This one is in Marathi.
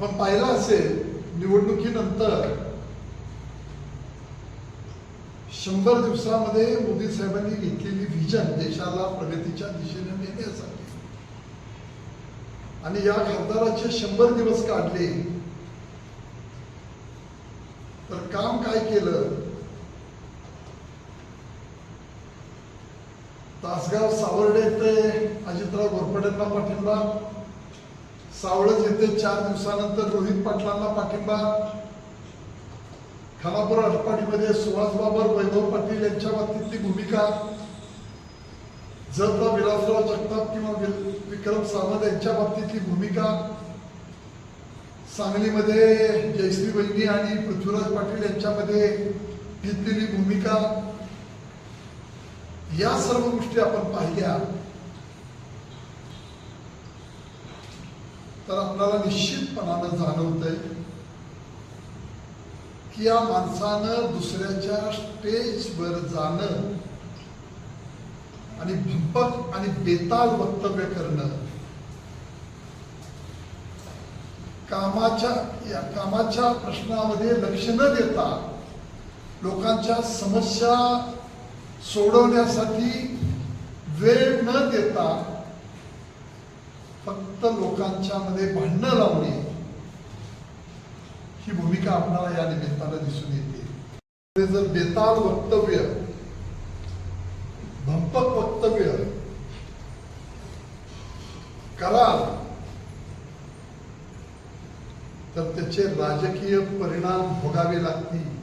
आपण पाहिलं असेल निवडणुकीनंतर शंभर दिवसामध्ये मोदी साहेबांनी घेतलेली व्हिजन देशाला प्रगतीच्या दिशेने नेण्यासाठी. आणि या खासदाराचे शंभर दिवस काढले. तर काम काय केलं? तासगाव सावर्डे ते अजितराव घोरपडेंना पाठिंबा. सावळज येथे चार दिवसानंतर रोहित पाटलांना पाठिंबा. खानापूर आटपाडीमध्ये सुहास बाबर वैभव पाटील यांच्या बाबतीतली भूमिका. जरला विलासराव जगताप किंवा विक्रम सावंत यांच्या बाबतीतली भूमिका. सांगलीमध्ये जयश्री वैनी आणि पृथ्वीराज पाटील यांच्यामध्ये घेतलेली भूमिका. या सर्व गोष्टी आपण पाहिल्या. तर आपल्याला निश्चितपणानं जाणवतंय की या माणसानं दुसऱ्याच्या स्टेजवर जाणं आणि भंपक आणि बेताल वक्तव्य करणं कामाच्या या कामाच्या प्रश्नामध्ये लक्ष न देता लोकांच्या समस्या सोडवण्यासाठी वेळ न देता फक्त लोकांच्या मध्ये भांडणं लावणे ही भूमिका आपल्याला या निमित्तानं दिसून येते. जर बेताल वक्तव्य भंपक वक्तव्य कराल तर त्याचे राजकीय परिणाम भोगावे लागतील.